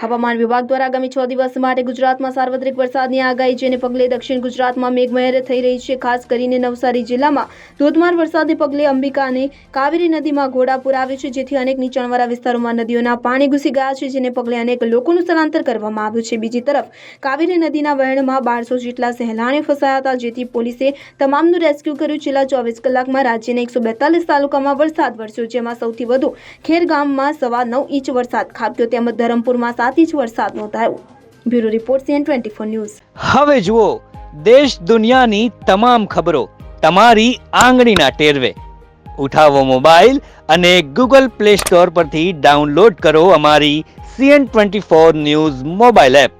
હવામાન વિભાગ દ્વારા આગામી છ દિવસ માટે ગુજરાતમાં સાર્વત્રિક વરસાદની આગાહી જેને પગલે દક્ષિણ ગુજરાતમાં મેઘમહેર થઈ રહી છે, ખાસ કરીને નવસારી જિલ્લામાં. ધોધમાર વરસાદને પગલે અંબિકા અને કાવેરી નદીમાં ઘોડાપુર આવ્યું છે, જેથી અનેક નીચાણવાળા વિસ્તારોમાં નદીઓના પાણી ઘૂસી ગયા છે, જેને પગલે અનેક લોકોનું સ્થળાંતર કરવામાં આવ્યું છે. બીજી તરફ, કાવેરી નદીના વહેણમાં બારસો જેટલા સહેલાણીઓ ફસાયા હતા, જેથી પોલીસે તમામનું રેસ્ક્યુ કર્યું. છેલ્લા ચોવીસ કલાકમાં રાજ્યના એકસો તાલુકામાં વરસાદ વરસ્યો, જેમાં સૌથી વધુ ખેર ગામમાં સવા નવ ઇંચ વરસાદ ખાબક્યો. તેમજ ધરમપુરમાં સાત ઇંચ વરસાદ નોંધાયો bureau report CN twenty four news હવે જુઓ, દેશ દુનિયાની તમામ ખબરો તમારી આંગળીના ટેરવે. ઉઠાવો મોબાઈલ અને ગૂગલ પ્લે સ્ટોર પરથી ડાઉનલોડ કરો અમારી CN twenty four news mobile app.